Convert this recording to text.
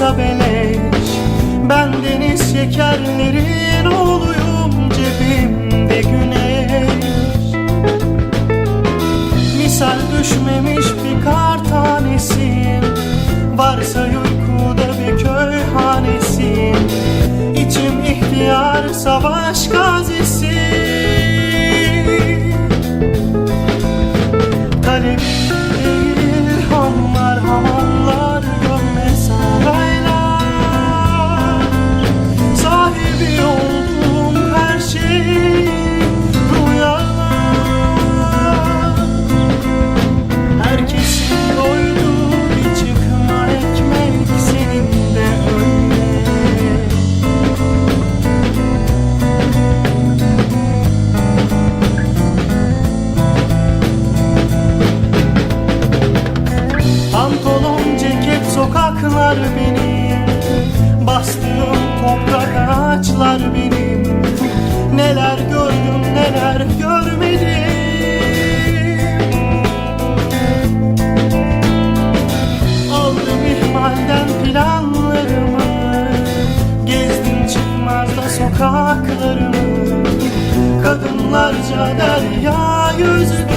olsa beleş. Ben deniz şekerlerin oğluyum cebimde güneş. Misal düşmemiş bir kar tanesiyim Varsa uykuda bir köy hanesi. Sokaklar benim Bastığım toprak ağaçlar benim Neler gördüm neler görmedim. Aldım ihmalden planlarımı. Gezdim çıkmazda sokaklarımı. Kadınlarca derya yüzdüm